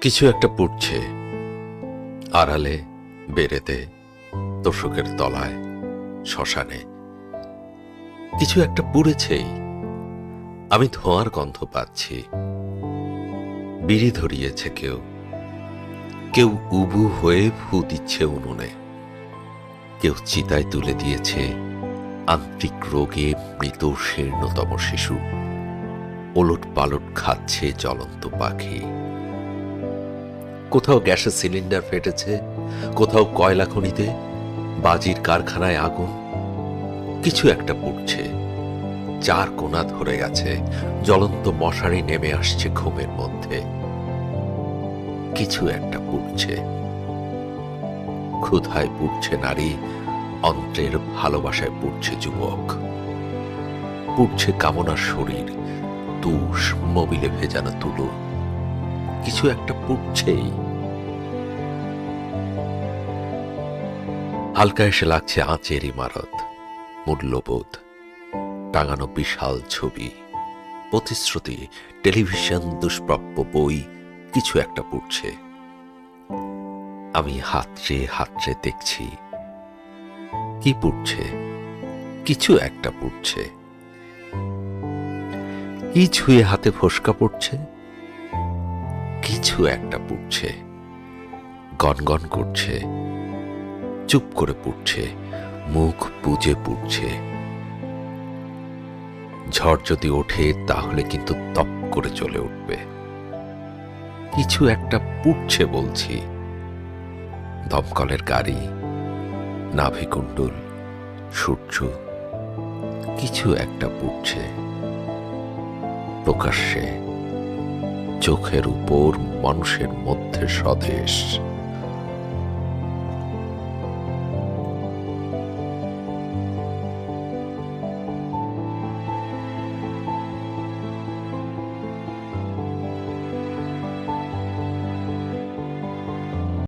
কিছু একটা পুড়ছে। আড়ালে বেড়েতে তোষকের তলায়, শ্মশানে। কিছু একটা পুড়েছেই। আমি ধোঁয়ার গন্ধ পাচ্ছি। বিড়ি ধরিয়েছে কেউ। কেউ উবু হয়ে ফু দিচ্ছে উনুনে। কেউ চিতায় তুলে দিয়েছে আন্তরিক রোগে মৃত শীর্ণতম শিশু। ওলট পালট খাচ্ছে জ্বলন্ত পাখি। কোথাও গ্যাসের সিলিন্ডার ফেটেছে, কোথাও কয়লা খনিতে, বাজির কারখানায় আগুন, কিছু একটা পুড়ছে। চার কোনা ধরে গেছে, জ্বলন্ত মশারি নেমে আসছে ঘুমের মধ্যে। কিছু একটা পুড়ছে। ক্ষুধায় পুড়ছে নারী, অন্ত্রের ভালোবাসায় পুড়ছে যুবক। পুড়ছে কামনার শরীর, তুষ, মবিলে ভেজানো তুলো। কিছু একটা পুড়ছেই। হালকা এসে লাগছে আঁচের ইমারত, মূল্যবোধ, টাঙানো বিশাল ছবি, প্রতিশ্রুতি, টেলিভিশন দুষ্প্রাপ্য বই, কিছু একটা পড়ছে। আমি হাতড়ে হাতড়ে দেখছি, কি পড়ছে? কিছু একটা পড়ছে। কি ছুঁয়ে হাতে ফোসকা পড়ছে? কিছু একটা পড়ছে। গনগন করছে। চুপ করে পড়ছে। মুখ বুজে পড়ছে। ঝড় যদি ওঠে, তাহলে কিন্তু তপ করে চলে উঠবে। কিছু একটা পুড়ছে বলছি। দমকলের গাড়ি নাভিকুণ্ডুল সূর্য, কিছু একটা পুড়ছে। প্রকাশ্যে চোখের উপর মানুষের মধ্যে স্বদেশ।